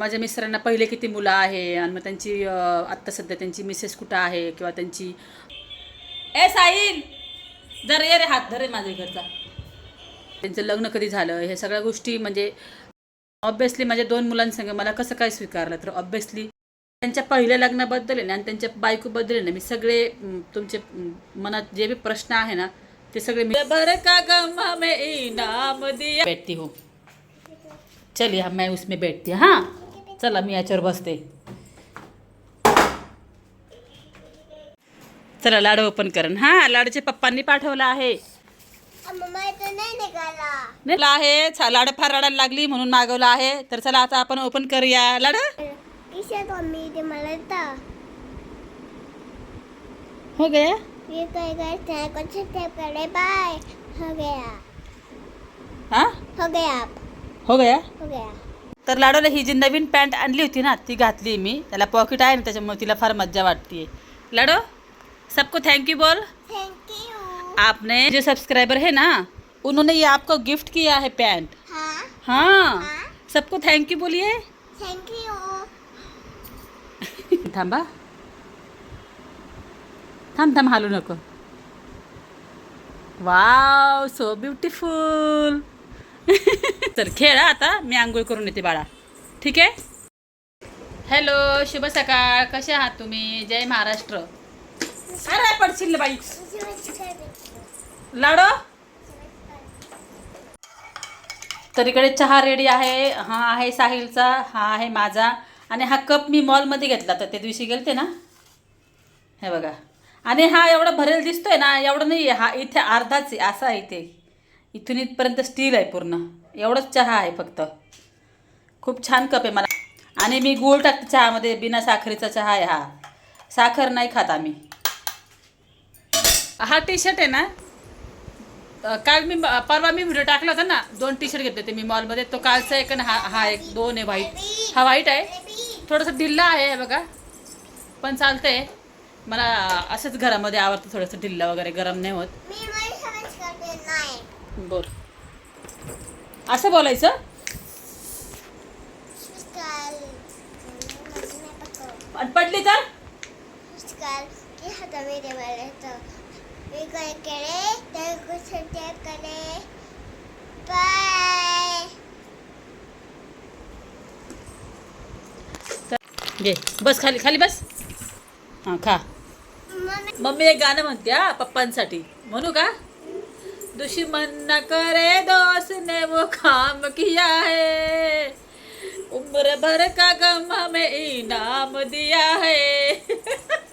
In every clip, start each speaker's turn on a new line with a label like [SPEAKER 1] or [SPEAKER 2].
[SPEAKER 1] माझ्या मिस्टरांना पहिले किती मुलं आहे आणि मग त्यांची आत्ता सध्या त्यांची मिसेस कुठं आहे किंवा त्यांची ए साईल जर ये रे हात रे माझ्या घरचा. त्यांचं लग्न कधी झालं? हे सगळ्या गोष्टी म्हणजे ऑब्वियसली माझ्या दोन मुलांसंग मला कसं काय स्वीकारलं? तर ऑब्विसली त्यांच्या पहिल्या लग्नाबद्दल आहे ना आणि त्यांच्या बायकोबद्दल आहे ना मी सगळे तुमचे मनात जे बी प्रश्न आहे ना ते सगळे मी बर का गम में इनाम दिया. बैठती हूँ. हो. चलिए हम मैं उसमें बैठती हूँ. हाँ? चला मी याच्यावर बसते. चला लाडू ओपन करण हा लाडूच्या पप्पांनी पाठवलं आहे.
[SPEAKER 2] नाही
[SPEAKER 1] आहे. लाडू फार रडायला लागली म्हणून मागवलं आहे. तर चला आता आपण ओपन करूया. लाडू?
[SPEAKER 2] इथे मला येतं.
[SPEAKER 1] हो गया?
[SPEAKER 2] बाय हो गया.
[SPEAKER 1] हा?
[SPEAKER 2] हो गया
[SPEAKER 1] हो गया?
[SPEAKER 2] हो गया.
[SPEAKER 1] तर लाडूला ही जी नवीन पॅन्ट आणली होती ना ती घातली मी. त्याला पॉकेट आहे ना त्याच्यामुळे तिला फार मज्जा वाटते लाडू सबको थैंक यू बोल.
[SPEAKER 2] थैंक यू
[SPEAKER 1] आपने जो सब्सक्राइबर है ना उन्होंने ये आपको गिफ्ट किया है पैंट
[SPEAKER 2] हाँ।
[SPEAKER 1] हाँ।
[SPEAKER 2] हाँ।
[SPEAKER 1] सबको थैंक यू बोलिए.
[SPEAKER 2] थैंक यू
[SPEAKER 1] थांबा. थांब थांब हालू नको. वाव सो ब्युटिफुल तर खेळा आता. मी आंघोळ करून येते बाळा. ठीक आहे? हॅलो शुभ सकाळ. कसे आहात तुम्ही? जय महाराष्ट्र. अरे पडशील बाई. लाडो? तर इकडे चहा रेडी आहे. हा आहे साहिलचा हा आहे माझा. आणि हा कप मी मॉलमध्ये घेतला तर त्या दिवशी गेलते ना? हे बघा. आणि हा एवढा भरेल दिसतोय ना एवढं नाही हा इथे अर्धाच आहे. असा आहे इथे. इथून इथपर्यंत स्टील आहे पूर्ण. एवढंच चहा आहे फक्त. खूप छान कप आहे मला. आणि मी गूळ टाकते चहामध्ये बिना साखरेचा चहा आहे हा. साखर नाही खात आम्ही. हा टी शर्ट आहे ना? काल मी परवा मी व्हिडिओ टाकला होता ना दोन टी शर्ट घेतले होते मी मॉलमध्ये. तो कालचा एक आणि हा हा एक दोन आहे व्हाईट हा व्हाईट आहे. थोडंसं ढिल्ला आहे हे बघा. पण चालतंय. मला असंच घरामध्ये आवडतं थोडंसं ढिल्ला वगैरे गरम नाही होत. बर असं बोलायचं? पडली तर? घे. बस खाली खाली बस. हां खा.
[SPEAKER 2] मम्मी
[SPEAKER 1] मम्मी एक गाणं म्हणते हा पप्पांसाठी. म्हणू का? दुश्मन न करे दोस्त ने वो काम किया है। उम्र भर का गम हमें इनाम दिया है।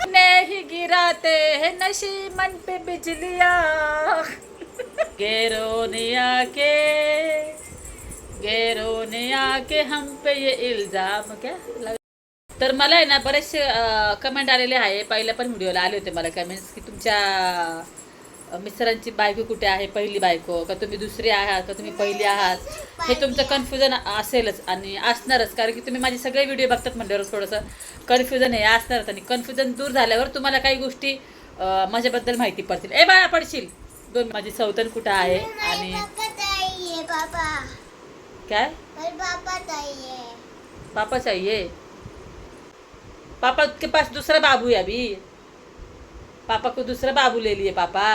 [SPEAKER 1] नहीं गिराते हैं नशी मन पे बिजलिया। गेरोनिया के गेरोनिया के हम पे ये इल्जाम क्या लग तर मला आहे ना बरेचसे कमेंट आलेले आहे. पहिल्या पण व्हिडिओला आले होते मला कमेंट्स की तुमच्या मिस्टरांची बायको कुठे आहे? पहिली बायको. का तुम्ही दुसरी आहात? का तुम्ही पहिली आहात? हे तुमचं कन्फ्युजन असेलच आणि असणारच. कारण की तुम्ही माझे सगळे व्हिडिओ बघतात म्हटल्यावर थोडंसं कन्फ्युजन हे असणारच आणि कन्फ्युजन दूर झाल्यावर तुम्हाला काही गोष्टी माझ्याबद्दल माहिती पडतील. ए बाळा पडशील. दोन माझी सौतन कुठं आहे? आणि काय?
[SPEAKER 2] मेरे आई चाहिए
[SPEAKER 1] पापा चाहिए पापा के पास दूसरा बाबू है अभी. पापा को दूसरा बाबू ले लिए पापा.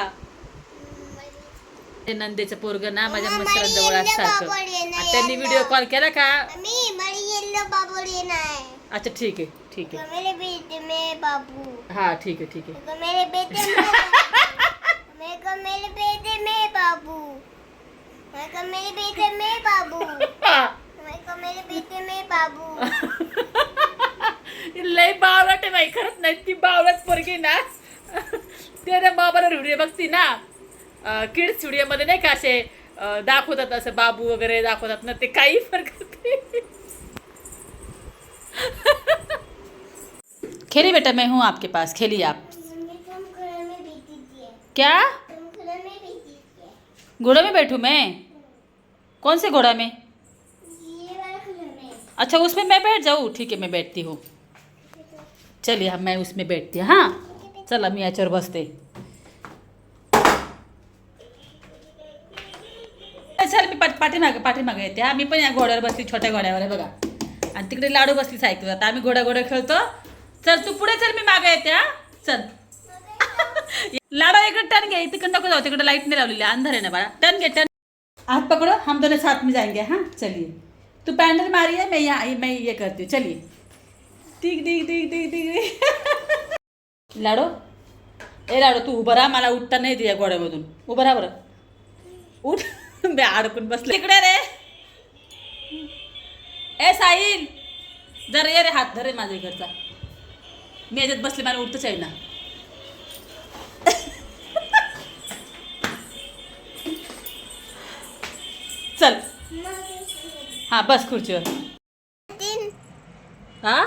[SPEAKER 1] ते नंदेचं पोरग ना माझ्या मिस्टरांजवळ असतं आणि त्यांनी व्हिडिओ कॉल केला का?
[SPEAKER 2] है
[SPEAKER 1] अच्छा ठीक आहे ठीक आहे.
[SPEAKER 2] बाबू.
[SPEAKER 1] हा ठीक आहे ठीक आहे. लय बावळट आहे बाई खरंच नाही ती बावळट पोरगी ना. ते बाबाला व्हिडिओ बघती ना. किड्स व्हिडिओमध्ये नाही का असे दाखवतात असं बाबू वगैरे दाखवतात ना ते काही करते खेलिए बेटा मैं हूँ आपके पास खेली आप क्या? घोड़े में बैठूँ मैं? कौन से घोड़ा में?
[SPEAKER 2] ये वाला घर में।
[SPEAKER 1] अच्छा उसमें मैं बैठ जाऊँ? ठीक है मैं बैठती हूँ। चलिए हम मैं उसमें बैठती हूँ हाँ। चला मी याच्यावर बसते। पाठीमागे पाठीमागे येते आम्ही पण या घोड्यावर बसली छोट्या घोड्यावर आहे बघा. आणि तिकडे लाडू बसली सायकल आता आम्ही घोडा घोडा खेळतो. चल तू पुढे चल मी मागे येते हा. चल. लाडू इकडे टर्न घे. तिकडे नको जाऊ तिकडे लाइट नाही लावलेली. अंधार आहे ना बाळा. टर्न घे टर्न हात पकड़ो. हम दोनों साथ में जाएंगे हाँ. चलिए. तू पैंडल आहे मैं यहाँ मैं ये करती हूँ. चलिए. टिक टिक टिक टिक टिक लाडो. ए लाडो तू उभं राहा. मला उठता नाही दे या गोड्यामधून उभं राहा बरं. उठ. मी अडकून बसले. तिकडे रे. ए साईल जरा ये रे हात धर रे माझ्या घरचा मी याच्यात बसले मला उठतच आहे ना चल. हा बस खुर्चीवर. हा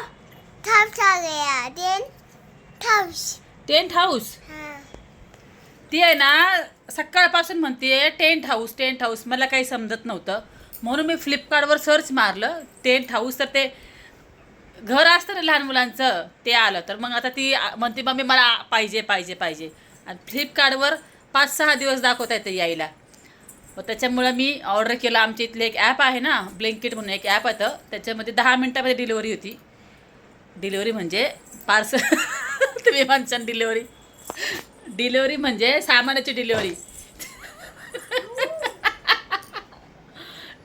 [SPEAKER 1] टेंट हाऊस?
[SPEAKER 2] हाँ.
[SPEAKER 1] ती आहे ना सकाळपासून म्हणते टेंट हाऊस टेंट हाऊस मला काही समजत नव्हतं. म्हणून मी फ्लिपकार्टवर सर्च मारलं टेंट हाऊस तर ते घर असतं ना लहान मुलांचं ते आलं. तर मग आता ती म्हणते मम्मी मला पाहिजे पाहिजे पाहिजे. आणि फ्लिपकार्टवर पाच सहा दिवस दाखवता येतं यायला. मग त्याच्यामुळं मी ऑर्डर केलं. आमच्या इथले एक ॲप आहे ना ब्लँकेट म्हणून एक ॲप होतं त्याच्यामध्ये दहा मिनटामध्ये डिलिव्हरी होती. डिलिव्हरी म्हणजे पार्सल तुम्ही म्हणसान डिलिव्हरी डिलिव्हरी म्हणजे सामानाची डिलिव्हरी.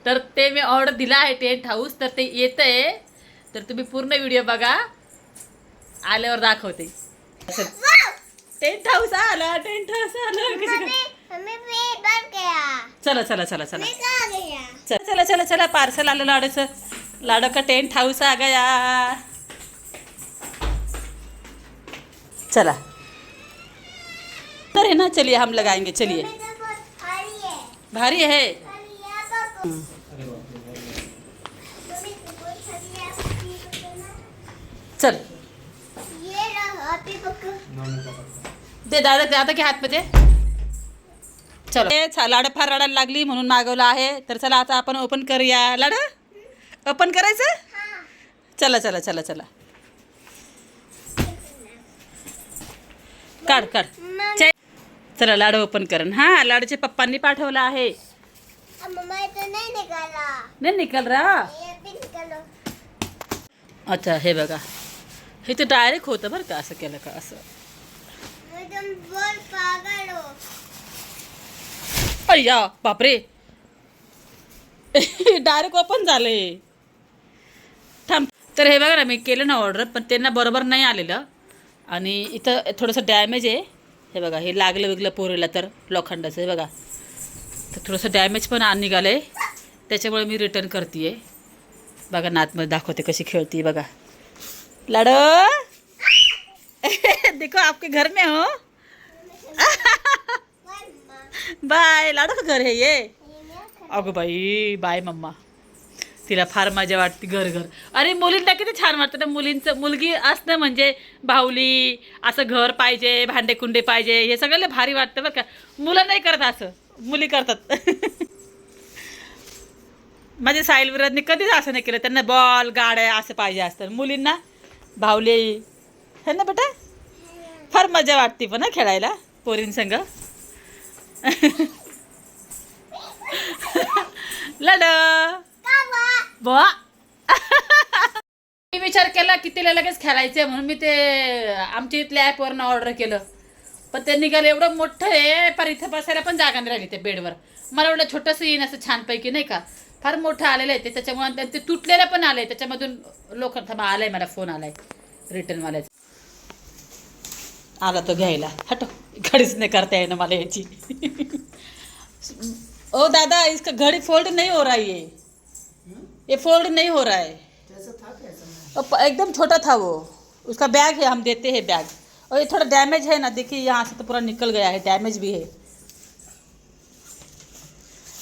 [SPEAKER 1] तर ते मी ऑर्डर दिला आहे टेंट हाऊस तर ते येतं आहे तर तुम्ही पूर्ण व्हिडिओ बघा. आल्यावर दाखवते. टेंट हाऊस आला टेंट हाऊस आला. चला चला चला चला. चला चला चला चला. पार्सल आलं लाडूचं. लाडू का टेंट हाऊस आ गया. चला. तर है ना? चलिए हम लगाएंगे चलिए।
[SPEAKER 2] भारी है।
[SPEAKER 1] चल। दे दादा दादा के हात मध्ये चलो। लाडू फार रडायला लागली म्हणून मागवलं आहे. तर चला आता आपण ओपन करूया. लाडू ओपन करायचं?
[SPEAKER 2] हाँ
[SPEAKER 1] चला चला चला चला. काढ काढ. चला लाडू ओपन करण. हा लाडूच्या पप्पांनी पाठवला आहे.
[SPEAKER 2] नहीं निकाला
[SPEAKER 1] निकालो अच्छा हे बघा. हे तर डायरेक्ट होतं बरं का असं केलं का असं.
[SPEAKER 2] हो.
[SPEAKER 1] अय्या बापरे. डायरेक्ट ओपन झाले. थांब. तर हे बघा ना मी केलं ना ऑर्डर पण त्यांना बरोबर नाही आलेलं. आणि इथं थोडंसं डॅमेज आहे. हे बघा हे लागलं विगलं पोरीला तर लोखंडाचं हे बघा. तर थोडंसं डॅमेज पण आण निघालं आहे त्याच्यामुळे मी रिटर्न करते आहे बघा नातमध्ये दाखवते कशी खेळती बघा. लाडो! देखो आपके घर में हो.
[SPEAKER 2] बाय.
[SPEAKER 1] लाडो का घर है ये? अगं बाई बाय मम्मा. तिला फार मजा वाटते घर घर अरे मुलींना किती छान वाटतं तर मुलींचं मुलगी असणं म्हणजे बाहुली असं घर पाहिजे भांडे कुंडे पाहिजे हे सगळं लय भारी वाटतं बरं का. मुलं नाही करत असं मुली करतात. माझ्या साईल विराजने कधीच असं नाही केलं त्यांना बॉल गाड्या असं पाहिजे असतं. मुलींना बाहुली हे ना बेटा? फार मजा वाटते पण ना खेळायला पोरींसंग. लड. बुवा मी विचार केला की तिला लगेच खेळायचंय म्हणून मी ते आमच्या इथल्या ॲपवरनं ऑर्डर केलं. पण ते निघालं एवढं मोठं आहे पर इथं बसायला पण जागा नाही राहिली त्या बेडवर मला एवढं छोटंसं येईन असं छानपैकी नाही का? फार मोठं आलेलं आहे ते त्याच्यामुळे ते- तुटलेलं पण आलंय त्याच्यामधून लोक थांबा आलाय मला फोन आलाय रिटर्नवाल्याचा आला तो घ्यायला. हटो घडीच नाही करता येणं मला याची. ओ दादा इसका घड़ी फोल्ड नाही हो रही है ये फोल्ड नहीं हो रहा है। एकदम छोटा था वो। उसका बैग है हम देते हैं बैग। और ये थोड़ा डैमेज है ना देखिए यहाँ से तो पूरा निकल गया है डैमेज भी है।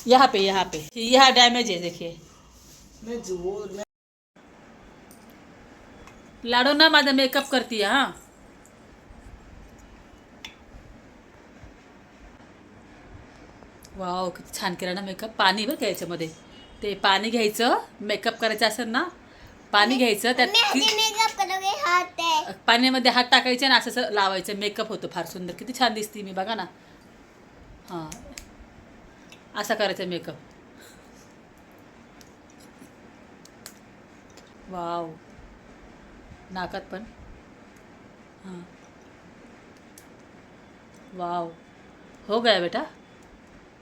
[SPEAKER 1] यहाँ पे यहाँ पे। यहाँ डैमेज है देखिए। लाडो ना माझा मेकअप करती है हाँ। वाव किती छान केला ना मेकअप पाणी बरं का याच्यामध्ये ते पाणी घ्यायचं मेकअप करायचं असेल ना पाणी घ्यायचं त्यात पाण्यामध्ये हात टाकायचे ना असं लावायचं. मेकअप होतो फार सुंदर. किती छान दिसते मी बघा ना. हां. असा करायचा मेकअप वाव नाकात पण. हाँ. वाव हो गया बेटा.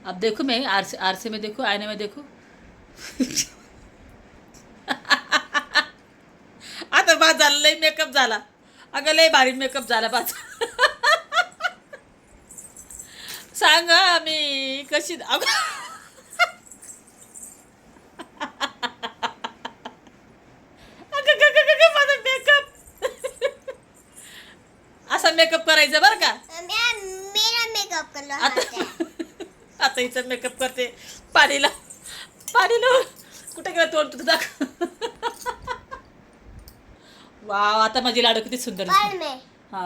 [SPEAKER 1] अब देखो मैं आर से आर से में देखो आईने में देखो. आता बाद झाला लय मेकअप झाला. अगं लय भारी मेकअप झाला बाद सांगा मी कशी अगं. माझा मेकअप असा मेकअप करायचा बरं का.
[SPEAKER 2] मेकअप
[SPEAKER 1] आता हिचं मेकअप करते. पाणीला पाणीला कुठे गेला तोंड तुझं दाख वाव आता माझी लाडू किती सुंदर
[SPEAKER 2] बाल
[SPEAKER 1] हा.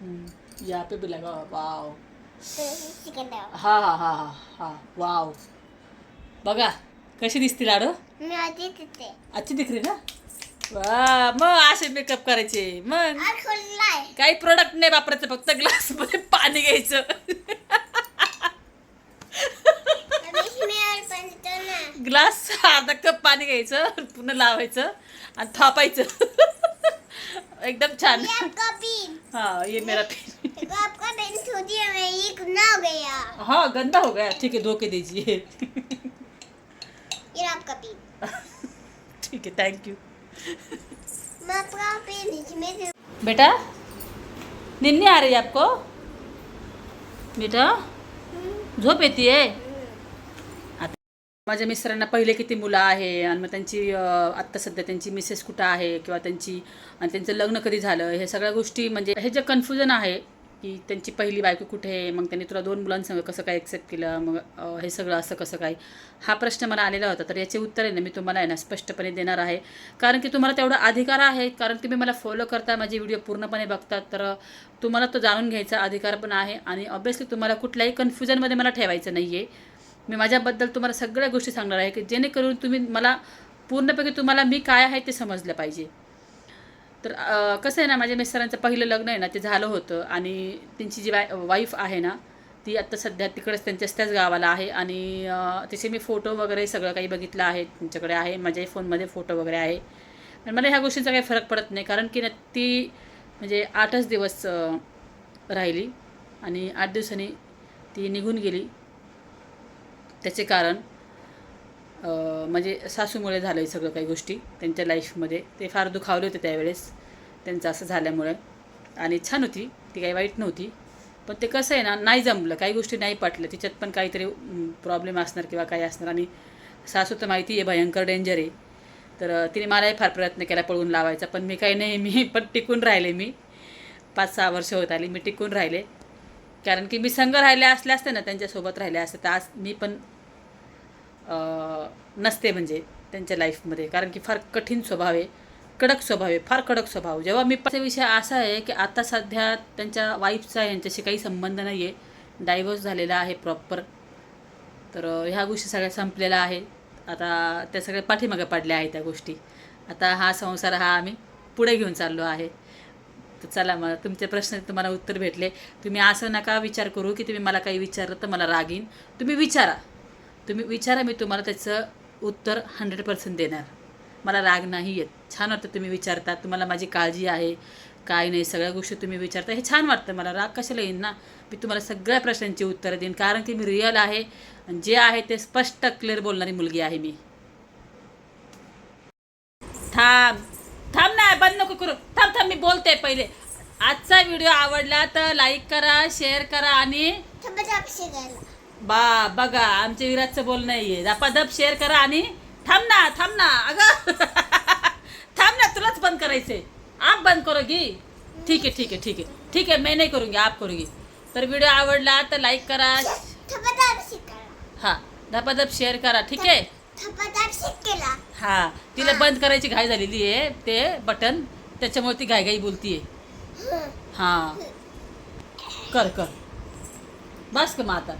[SPEAKER 1] हम्म, यहाँ पे लगा हुआ, वाव. हा हा हा हा हा वाव. बघा कशी दिसते लाडू?
[SPEAKER 2] मैं
[SPEAKER 1] अच्छी दिख रही ना? वा मग असे मेकअप करायचे मग. काही प्रोडक्ट नाही वापरायचं फक्त ग्लासमध्ये पाणी घ्यायचं
[SPEAKER 2] अब इसमें और पानी तो ना
[SPEAKER 1] ग्लास अर्धा कप पाणी घ्यायचं पुन्हा लावायचं आणि थापायचं. एकदम छान.
[SPEAKER 2] ये आपका पिन
[SPEAKER 1] हा ये मेरा पेन
[SPEAKER 2] आपका पेन छोटी है मैं ये गुना हो गया।
[SPEAKER 1] हाँ गंदा हो गया. ठीक है धो के दीजिए.
[SPEAKER 2] ये आपका पिन
[SPEAKER 1] ठीक है थैंक यू
[SPEAKER 2] मैं आपका पेन इसमें से
[SPEAKER 1] बेटा नींद नहीं आ रही आपको? बेटा झोप येते आता माझ्या मिस्टरांना पहिले किती मुलं आहे आणि मग त्यांची आत्ता सध्या त्यांची मिसेस कुठं आहे किंवा त्यांची आणि त्यांचं लग्न कधी झालं हे सगळ्या गोष्टी म्हणजे हे जे कन्फ्युजन आहे की त्यांची पहिली बायको कुठे आहे मग त्यांनी तुला दोन मुलांसंग कसं काय एक्सेप्ट केलं मग हे सगळं असं कसं काय हा प्रश्न मला आलेला होता. तर याचे उत्तर आहे ना मी तुम्हाला आहे ना स्पष्टपणे देणार आहे. कारण की तुम्हाला तेवढा अधिकार आहे कारण तुम्ही मला फॉलो करता माझे व्हिडिओ पूर्णपणे बघतात तर तुम्हाला तो जाणून घ्यायचा अधिकार पण आहे. आणि ऑब्वियसली तुम्हाला कुठल्याही कन्फ्युजनमध्ये मला ठेवायचं नाही आहे मी माझ्याबद्दल तुम्हाला सगळ्या गोष्टी सांगणार आहे की जेणेकरून तुम्ही मला पूर्णपैकी तुम्हाला मी काय आहे ते समजलं पाहिजे. तर कसं आहे ना माझ्या मिस्टरांचं पहिलं लग्न आहे ना ते झालं होतं आणि त्यांची जी वाय वाईफ आहे ना ती आत्ता सध्या तिकडेच त्यांच्याच त्याच गावाला आहे आणि तिचे मी फोटो वगैरे सगळं काही बघितलं आहे त्यांच्याकडे आहे माझ्याही फोनमध्ये फोटो वगैरे आहे. पण मला ह्या गोष्टींचा काही फरक पडत नाही कारण की ना ती म्हणजे आठच दिवस राहिली आणि आठ दिवसांनी ती निघून गेली. त्याचे कारण म्हणजे सासूमुळे झालं आहे सगळं काही गोष्टी. त्यांच्या लाईफमध्ये ते फार दुखावले होते त्यावेळेस. त्यांचं असं झाल्यामुळे. आणि छान होती. ती काही वाईट नव्हती. पण ते कसं आहे ना नाही जमलं. काही गोष्टी नाही पटल्या. तिच्यात पण काहीतरी प्रॉब्लेम असणार किंवा काही असणार. आणि सासू तर माहिती आहे भयंकर डेंजर आहे. तर तिने मलाही फार प्रयत्न केला पळवून लावायचा. पण मी काही नाही मी पण टिकून राहिले मी. पाच सहा वर्ष होत आली. मी टिकून राहिले. कारण की मी संघ राहिले असले असते ना त्यांच्यासोबत राहिले असते. तर आज मी पण नसते म्हणजे त्यांच्या लाईफमध्ये. कारण की फार कठीण स्वभाव आहे कडक स्वभाव आहे फार कडक स्वभाव. जेव्हा मी पाचा विषय असा आहे की आता सध्या त्यांच्या वाईफचा यांच्याशी काही संबंध नाही आहे डायव्होर्स झालेला आहे प्रॉपर तर ह्या गोष्टी सगळ्या संपलेल्या आहेत. आता त्या सगळ्या पाठीमागे पडल्या आहेत त्या गोष्टी. आता हा संसार हा आम्ही पुढे घेऊन चाललो आहे. तर चला मग तुमचे प्रश्न तुम्हाला उत्तर भेटले. तुम्ही असं नका विचार करू की तुम्ही मला काही विचारलं तर मला रागीन. तुम्ही विचारा. तुम्ही विचारा मी तुम्हाला त्याचं उत्तर हंड्रेड पर्सेंट देणार. मला राग नाही येत. छान वाटतं तुम्ही विचारता. तुम्हाला माझी काळजी आहे. काय नाही सगळ्या गोष्टी तुम्ही विचारता. हे छान वाटतं मला. राग कशाला येईन ना? मी तुम्हाला सगळ्या प्रश्नांची उत्तरं देईन. कारण की मी रिअल आहे आणि जे आहे ते स्पष्ट क्लिअर बोलणारी मुलगी आहे मी. थांब. थांब ना बंद नको करू. थांब थांब मी बोलते पहिले. आजचा व्हिडिओ आवडला तर लाईक करा शेअर करा आणि बा बघा आमच्या विराजचं बोलणं आहे धपाधप शेअर करा आणि थांब ना थांब ना अगं. थांब ना तुलाच बंद करायचंय. आप बंद करोगी ठीक आहे ठीक आहे ठीक आहे. ठीक आहे मैं नहीं करूँगी आप करोगी. तर व्हिडिओ आवडला तर लाईक करा.
[SPEAKER 2] करा.
[SPEAKER 1] हा धपाधप शेअर करा ठीक आहे? हा तिला बंद करायची घाई झालेली आहे ते बटन त्याच्यामुळे ती घाईघाई बोलतीये. हा. कर कर. बस का मग आता.